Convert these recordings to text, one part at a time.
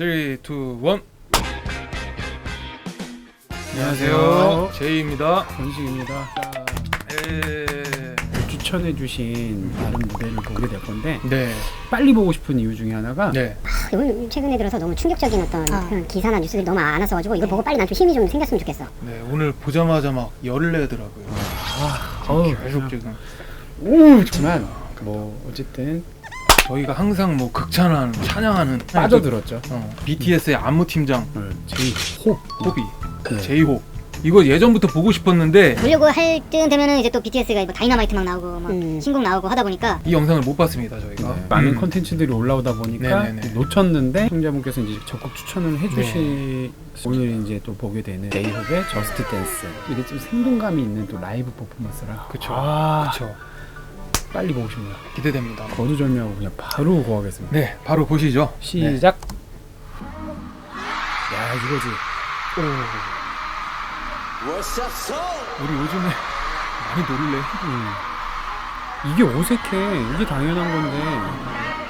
3, 2, 1 안녕하세요. 제이입니다 권식입니다. 에... 추천해주신 다른 무대를 보게 될 건데 네, 빨리 보고 싶은 이유 중에 하나가 네 이번 최근에 들어서 너무 충격적인 어떤 그런 기사나 뉴스들이 너무 안 왔어가지고 이거 보고 빨리 난 좀 힘이 좀 생겼으면 좋겠어. 네, 오늘 보자마자 막 열을 내더라고요 어우, 계속 지금 오 좋지만 뭐 어쨌든 저희가 항상 뭐 극찬하는 찬양하는 빠져들었죠. 어, BTS의 안무 팀장. 어, 제이 호. 호비. 네. 제이홉 이거 예전부터 보고 싶었는데 보려고 할 쯤 되면은 이제 또 BTS가 뭐 다이너마이트 막 나오고 막 음. 신곡 나오고 하다 보니까 이 영상을 못 봤습니다 저희가. 네, 많은 음. 컨텐츠들이 올라오다 보니까 네네네. 놓쳤는데 시청자분께서 이제 적극 추천을 해주시 오늘 이제 또 보게 되는 데이홉의 저스트 댄스 이게 좀 생동감이 있는 또 라이브 퍼포먼스라. 그쵸. 아, 그쵸 빨리 보고 싶네요. 기대됩니다 거두절미하고 그냥 바로 구하겠습니다. 네 바로 보시죠 시작. 야 이거지. 우리 요즘에 많이 놀래 음. 이게 어색해. 이게 당연한 건데.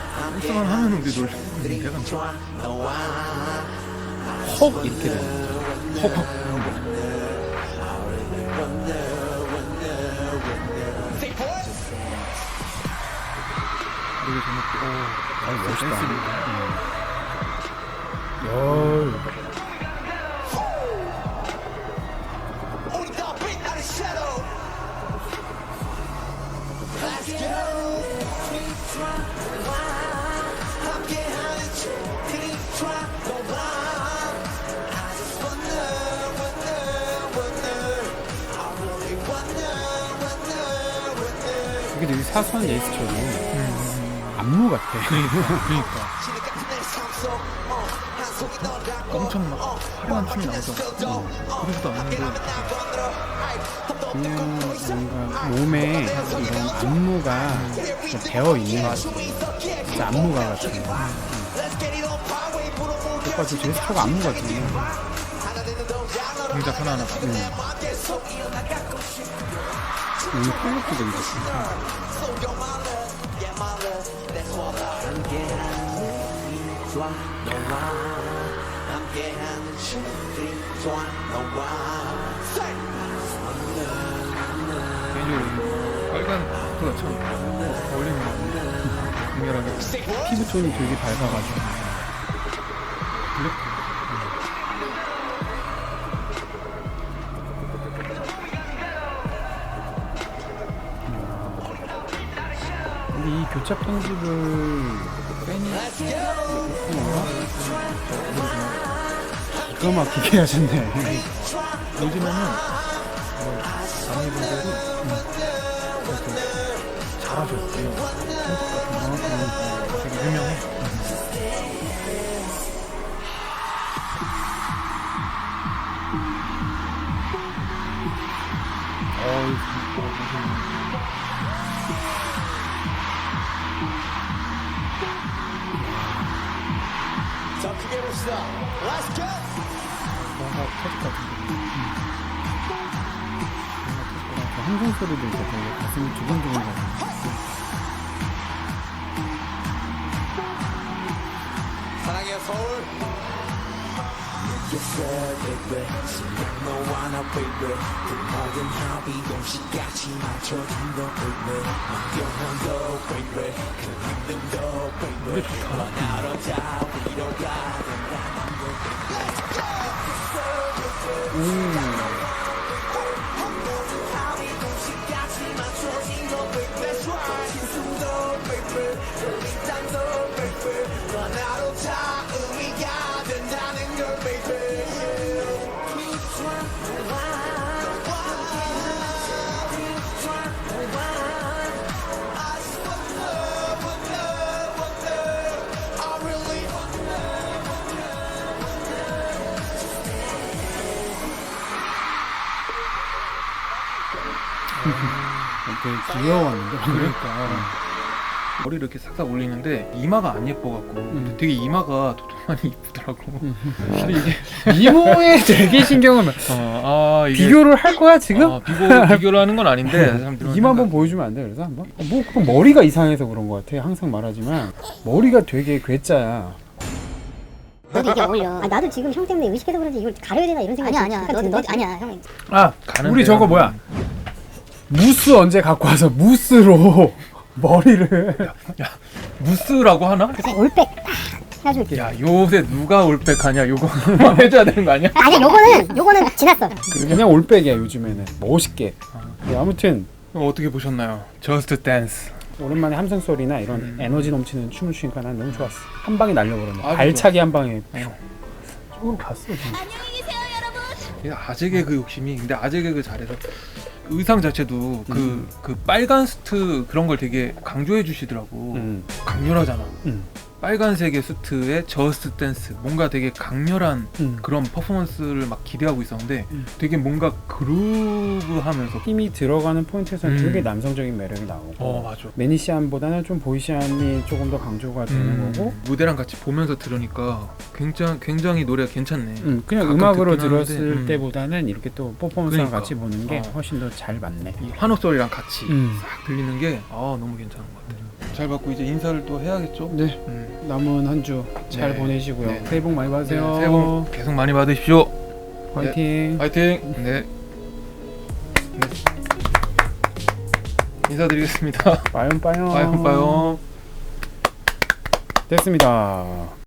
댄스만 하면 우리 놀 너와 헉 이렇게 돼. 되게 재밌게 오아 멋있다. 야. 우리 이게 되게 사소한 예스처럼 안무 같아. 그러니까 어, 너라고 엄청 막 화려한 춤이 나오죠. 그러지도 않는데. 그냥 뭔가 몸에 이런 안무가 좀 배어 있는 것 같아. 진짜 안무가 같은. 오빠 저 제스처가 안무 같은데. 동작 하나하나 되게. 좋아 너와 함께하는 춤들이 좋아 너와 개인적으로 빨간 코가 참 어울리는 것 같아요 강렬하게 피부톤이 되게 밝아가지고. 블랙 교차 편집을 팬이 기가 막히게 하셨네. 요즘에는 뭐 다른 분들이 이렇게 잘하셔요 거 되게 유명해 어이 진짜 무슨 더 크게 봅시다. Let's go 뭔가 터질 것 같은데. 항공 소리도 되게 가슴이 두근두근 거리는. 사랑해요 서울 너와 나 baby 그 모든 합이 동시같이 맞춰진 거 baby 맡겨놓은 거 baby 그 힘듦도 baby 너나로 다 위로가 너나로 되게 귀여웠는데. 그러니까. 어. 머리를 이렇게 싹싹 올리는데 이마가 안 예뻐갖고 음. 되게 이마가 도톰하니 이쁘더라고. 근데 이게 미모에 되게 신경을 많이- 어, 아 이게 비교를 할 거야 지금? 아, 비교 비교를 하는 건 아닌데 사람들은 이마 한번 보여주면 안 돼? 그래서 한번? 어, 뭐 그럼 머리가 이상해서 그런 것 같아. 항상 말하지만 머리가 되게 괴짜야. 너도 이게 어울려 아 나도 지금 형 때문에 의식해서 그런지 이걸 가려야 되나 이런 생각이 아니야 아니야 잠깐 너 드는데? 아니야 형 아 가는데 우리 저거 뭐야? 무스 언제 갖고 와서 무스로 머리를 무스라고 하나? 올백 딱 해가지고 야 요새 누가 올백하냐 요거 해줘야 되는 거 아니야? 아니야 요거는 요거는 지났어 그냥 올백이야 요즘에는 멋있게. 네, 아무튼 그럼 어떻게 보셨나요? 저스트 댄스. 오랜만에 함성 소리나 이런 음. 에너지 넘치는 춤을 추니까 난 너무 좋았어. 한 방에 날려버렸네. 아주 발차기 한 방에. 어. 저걸 봤어 진짜. 아재 개그 욕심이 근데 아재 개그 잘해서 의상 자체도 그 음. 그 빨간 수트 그런 걸 되게 강조해 주시더라고. 음. 강렬하잖아. 음. 빨간색의 수트에 저스트 댄스 뭔가 되게 강렬한 음. 그런 퍼포먼스를 막 기대하고 있었는데 음. 되게 뭔가 그루브하면서 힘이 들어가는 포인트에서는 음. 되게 남성적인 매력이 나오고 어 맞아 매니시안보다는 좀 보이시안이 조금 더 강조가 되는 음, 거고 무대랑 같이 보면서 들으니까 굉장히 굉장히 노래가 괜찮네. 음, 그냥 음악으로 하는데, 들었을 음. 때보다는 이렇게 또 퍼포먼스랑 그러니까. 같이 보는 게 어. 훨씬 더 잘 맞네 이 환호 소리랑 같이 음. 싹 들리는 게 아 너무 괜찮은 것 같아요. 잘 받고 이제 인사를 또 해야겠죠. 네 음. 남은 한 주 잘 네. 보내시고요 네. 새해 복 많이 네, 받으세요 새해 복 계속 많이 받으십시오. 화이팅 화이팅. 네. 네. 인사드리겠습니다. 빠염 빠염 빠염. 됐습니다